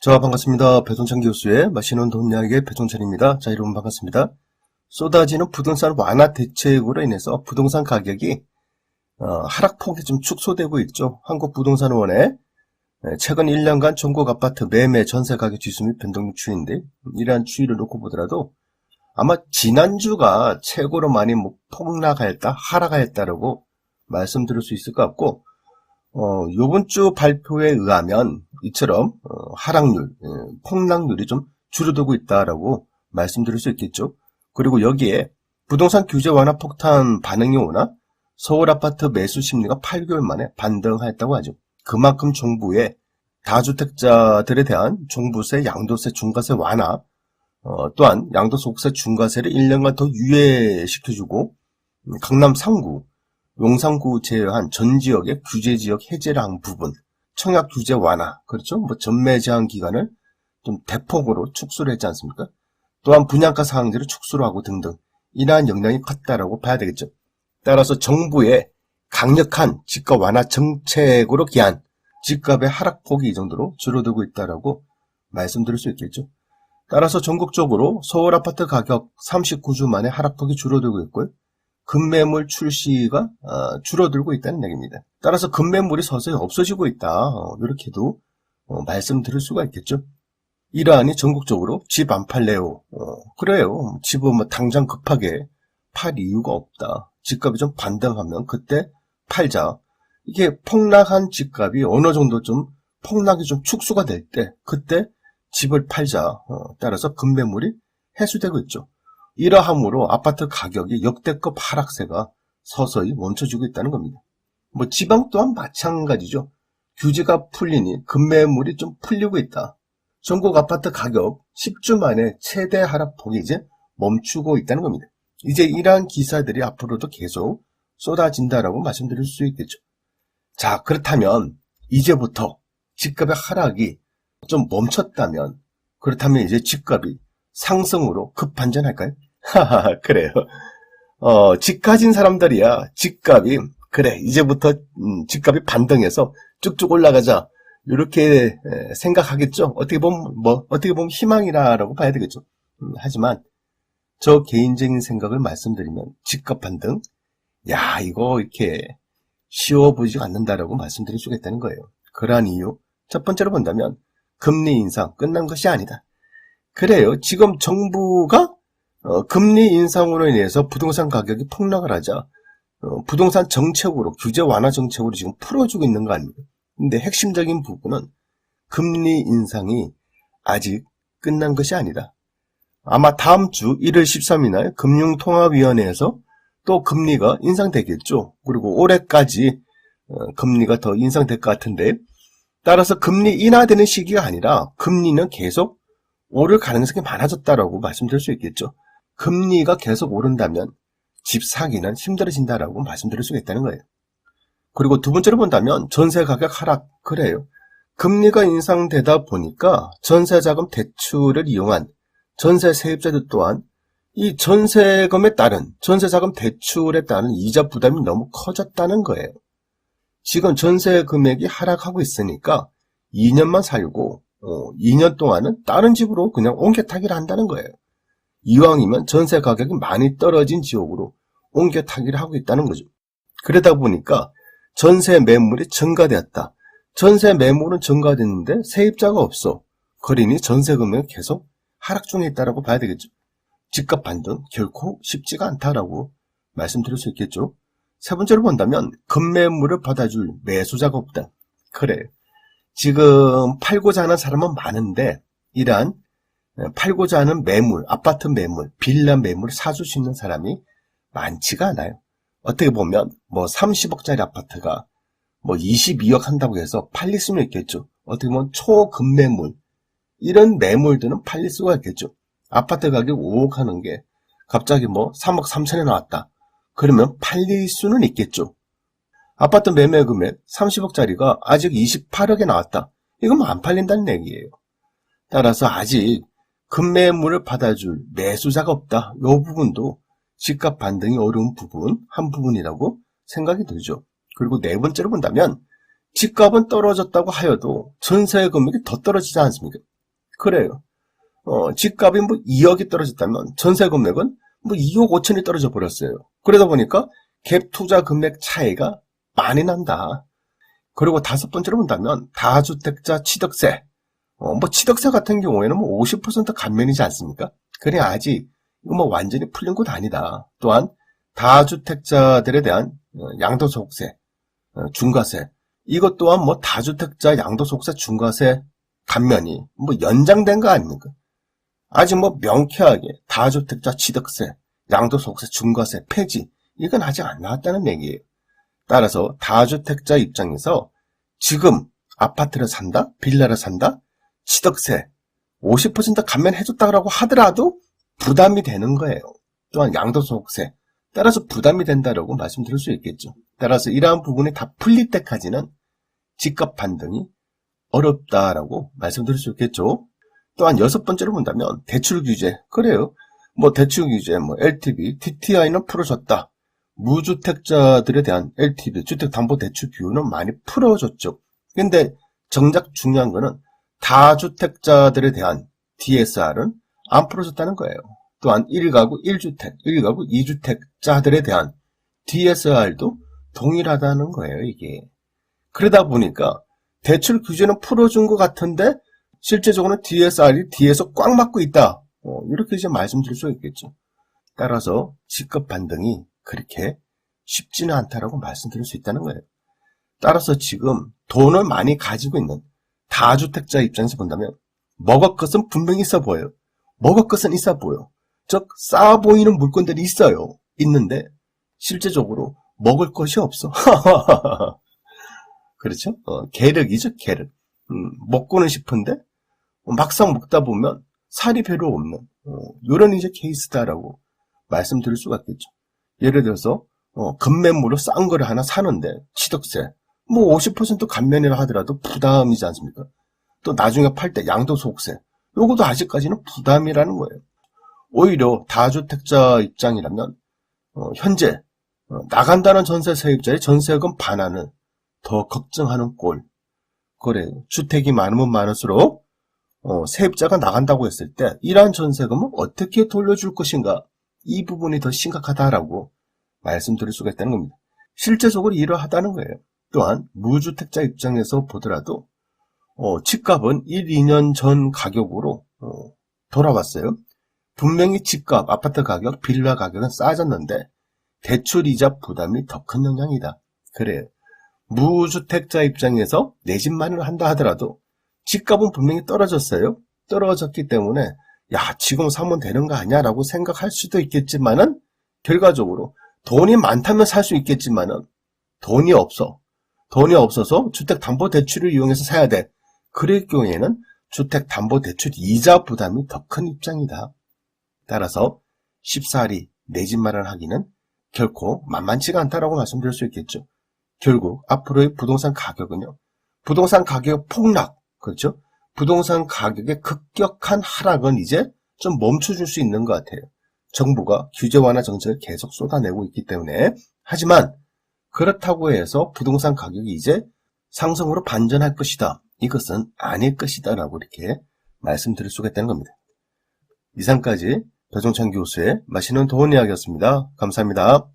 자, 반갑습니다. 배동찬 교수의 마시는 돈 이야기의 배동찬입니다. 자, 여러분 반갑습니다. 쏟아지는 부동산 완화 대책으로 인해서 부동산 가격이 어, 하락폭이 좀 축소되고 있죠. 한국부동산원의 네, 최근 1년간 전국 아파트 매매 전세 가격 지수 및 변동률 추이인데 이러한 추이를 놓고 보더라도 아마 지난주가 최고로 많이 뭐 폭락하였다, 하락하였다라고 말씀드릴 수 있을 것 같고 어, 요번 주 발표에 의하면 이처럼 어, 하락률, 예, 폭락률이 좀 줄어들고 있다라고 말씀드릴 수 있겠죠. 그리고 여기에 부동산 규제 완화 폭탄 반응이 오나 서울 아파트 매수 심리가 8개월 만에 반등하였다고 하죠. 그만큼 정부의 다주택자들에 대한 종부세, 양도세, 중과세 완화, 어, 또한 양도소득세, 중과세를 1년간 더 유예시켜주고 음, 강남 3구, 용산구 제외한 전 지역의 규제 지역 해제를 한 부분, 청약 규제 완화, 그렇죠? 뭐 전매 제한 기간을 좀 대폭으로 축소를 했지 않습니까? 또한 분양가 상한제를 축소를 하고 등등 이러한 영향이 컸다라고 봐야 되겠죠. 따라서 정부의 강력한 집값 완화 정책으로 기한 집값의 하락폭이 이 정도로 줄어들고 있다라고 말씀드릴 수 있겠죠. 따라서 전국적으로 서울 아파트 가격 39주 만에 하락폭이 줄어들고 있고요. 급매물 출시가 어, 줄어들고 있다는 얘기입니다. 따라서 급매물이 서서히 없어지고 있다. 어, 이렇게도 어, 말씀드릴 수가 있겠죠. 이러하니 전국적으로 집 안 팔래요. 어, 그래요. 집은 뭐 당장 급하게 팔 이유가 없다. 집값이 좀 반등하면 그때 팔자. 이게 폭락한 집값이 어느 정도 좀 폭락이 좀 축소가 될 때 그때 집을 팔자. 어, 따라서 급매물이 해소되고 있죠. 이러함으로 아파트 가격이 역대급 하락세가 서서히 멈춰지고 있다는 겁니다. 뭐 지방 또한 마찬가지죠. 규제가 풀리니 급매물이 좀 풀리고 있다. 전국 아파트 가격 10주 만에 최대 하락폭이 이제 멈추고 있다는 겁니다. 이제 이러한 기사들이 앞으로도 계속 쏟아진다라고 말씀드릴 수 있겠죠. 자, 그렇다면 이제부터 집값의 하락이 좀 멈췄다면 그렇다면 이제 집값이 상승으로 급반전할까요? 하하, 그래요. 어, 집 가진 사람들이야 집값이 그래 이제부터 음, 집값이 반등해서 쭉쭉 올라가자 이렇게 생각하겠죠. 어떻게 보면 뭐 어떻게 보면 희망이라고 봐야 되겠죠. 음, 하지만 저 개인적인 생각을 말씀드리면 집값 반등, 야 이거 이렇게 쉬워 보이지 않는다라고 말씀드릴 수가 있다는 거예요. 그러한 이유 첫 번째로 본다면 금리 인상 끝난 것이 아니다. 그래요. 지금 정부가 어, 금리 인상으로 인해서 부동산 가격이 폭락을 하자 어, 부동산 정책으로 규제 완화 정책으로 지금 풀어주고 있는 거 아닙니까? 근데 핵심적인 부분은 금리 인상이 아직 끝난 것이 아니다. 아마 다음 주 1월 13일 날 금융통화위원회에서 또 금리가 인상되겠죠. 그리고 올해까지 어, 금리가 더 인상될 것 같은데 따라서 금리 인하되는 시기가 아니라 금리는 계속 오를 가능성이 많아졌다라고 말씀드릴 수 있겠죠. 금리가 계속 오른다면 집 사기는 힘들어진다라고 말씀드릴 수가 있다는 거예요. 그리고 두 번째로 본다면 전세 가격 하락 그래요. 금리가 인상되다 보니까 전세자금 대출을 이용한 전세 세입자들 또한 이 전세금에 따른 전세자금 대출에 따른 이자 부담이 너무 커졌다는 거예요. 지금 전세 금액이 하락하고 있으니까 2년만 살고 어, 2년 동안은 다른 집으로 그냥 옮겨 타기를 한다는 거예요. 이왕이면 전세 가격이 많이 떨어진 지역으로 옮겨 타기를 하고 있다는 거죠. 그러다 보니까 전세 매물이 증가되었다. 전세 매물은 증가됐는데 세입자가 없어. 그러니 전세 금액이 계속 하락 중에 있다라고 봐야 되겠죠. 집값 반등 결코 쉽지가 않다라고 말씀드릴 수 있겠죠. 세 번째로 본다면 급매물을 받아줄 매수자가 없다. 그래. 지금 팔고자 하는 사람은 많은데 이러한 팔고자 하는 매물, 아파트 매물, 빌라 매물을 사줄 수 있는 사람이 많지가 않아요. 어떻게 보면 뭐 30억짜리 아파트가 뭐 22억 한다고 해서 팔릴 수는 있겠죠. 어떻게 보면 초급매물 이런 매물들은 팔릴 수가 있겠죠. 아파트 가격 5억 하는 게 갑자기 뭐 3억 3천에 나왔다. 그러면 팔릴 수는 있겠죠. 아파트 매매 금액 30억짜리가 아직 28억에 나왔다. 이건 안 팔린다는 얘기예요. 따라서 아직 급매물을 받아줄 매수자가 없다. 이 부분도 집값 반등이 어려운 부분, 한 부분이라고 생각이 들죠. 그리고 네 번째로 본다면 집값은 떨어졌다고 하여도 전세 금액이 더 떨어지지 않습니까? 그래요. 어, 집값이 뭐 2억이 떨어졌다면 전세 금액은 뭐 2억 5천이 떨어져 버렸어요. 그러다 보니까 갭 투자 금액 차이가 많이 난다. 그리고 다섯 번째로 본다면 다주택자 취득세. 어, 뭐 취득세 같은 경우에는 뭐 50% 감면이지 않습니까? 그래 아직 이거 뭐 완전히 풀린 곳 아니다. 또한 다주택자들에 대한 어, 양도소득세, 어, 중과세 이것 또한 뭐 다주택자 양도소득세 중과세 감면이 뭐 연장된 거 아닙니까? 아직 뭐 명쾌하게 다주택자 취득세, 양도소득세 중과세 폐지 이건 아직 안 나왔다는 얘기예요. 따라서 다주택자 입장에서 지금 아파트를 산다, 빌라를 산다, 취득세 50% 감면해줬다고 하더라도 부담이 되는 거예요. 또한 양도소득세 따라서 부담이 된다라고 말씀드릴 수 있겠죠. 따라서 이러한 부분이 다 풀릴 때까지는 집값 반등이 어렵다라고 말씀드릴 수 있겠죠. 또한 여섯 번째로 본다면 대출 규제 그래요. 뭐 대출 규제, 뭐 LTV, DTI는 풀어졌다. 무주택자들에 대한 LTV, 주택담보대출 비율은 많이 풀어줬죠. 근데 정작 중요한 거는 다주택자들에 대한 DSR은 안 풀어졌다는 거예요. 또한 1가구 1주택, 1가구 2주택자들에 대한 DSR도 동일하다는 거예요, 이게. 그러다 보니까 대출 규제는 풀어준 것 같은데 실제적으로는 DSR이 뒤에서 꽉 막고 있다. 어, 이렇게 이제 말씀드릴 수 있겠죠. 따라서 집값 반등이 그렇게 쉽지는 않다라고 말씀드릴 수 있다는 거예요. 따라서 지금 돈을 많이 가지고 있는 다주택자 입장에서 본다면 먹을 것은 분명히 있어 보여요. 먹을 것은 있어 보여. 즉 싸 보이는 물건들이 있어요. 있는데 실제적으로 먹을 것이 없어. 그렇죠? 어, 계륵이죠, 계륵. 음, 먹고는 싶은데 막상 먹다 보면 살이 별로 없는 이런 이제 케이스다라고 말씀드릴 수가 있겠죠. 예를 들어서 어, 급매물로 싼 거를 하나 사는데 취득세 뭐 50% 감면이라 하더라도 부담이지 않습니까? 또 나중에 팔 때 양도소득세 요것도 아직까지는 부담이라는 거예요. 오히려 다주택자 입장이라면 어, 현재 어, 나간다는 전세 세입자의 전세금 반환을 더 걱정하는 꼴. 그래 주택이 많으면 많을수록 어, 세입자가 나간다고 했을 때 이러한 전세금을 어떻게 돌려줄 것인가 이 부분이 더 심각하다라고 말씀드릴 수가 있다는 겁니다. 실제적으로 이러하다는 거예요. 또한 무주택자 입장에서 보더라도 어, 집값은 1, 2년 전 가격으로 어, 돌아왔어요. 분명히 집값, 아파트 가격, 빌라 가격은 싸졌는데 대출 이자 부담이 더 큰 영향이다. 그래요. 무주택자 입장에서 내 집만을 한다 하더라도 집값은 분명히 떨어졌어요. 떨어졌기 때문에 야 지금 사면 되는 거 아니야 라고 생각할 수도 있겠지만은 결과적으로 돈이 많다면 살 수 있겠지만은 돈이 없어. 돈이 없어서 주택담보대출을 이용해서 사야 돼. 그럴 경우에는 주택담보대출 이자 부담이 더 큰 입장이다. 따라서 쉽사리 내집 마련하기는 결코 만만치가 않다라고 말씀드릴 수 있겠죠. 결국 앞으로의 부동산 가격은요. 부동산 가격 폭락, 그렇죠? 부동산 가격의 급격한 하락은 이제 좀 멈춰줄 수 있는 것 같아요. 정부가 규제 완화 정책을 계속 쏟아내고 있기 때문에 하지만 그렇다고 해서 부동산 가격이 이제 상승으로 반전할 것이다. 이것은 아닐 것이다 라고 이렇게 말씀드릴 수가 있다는 겁니다. 이상까지 배종찬 교수의 맛있는 도원 이야기였습니다. 감사합니다.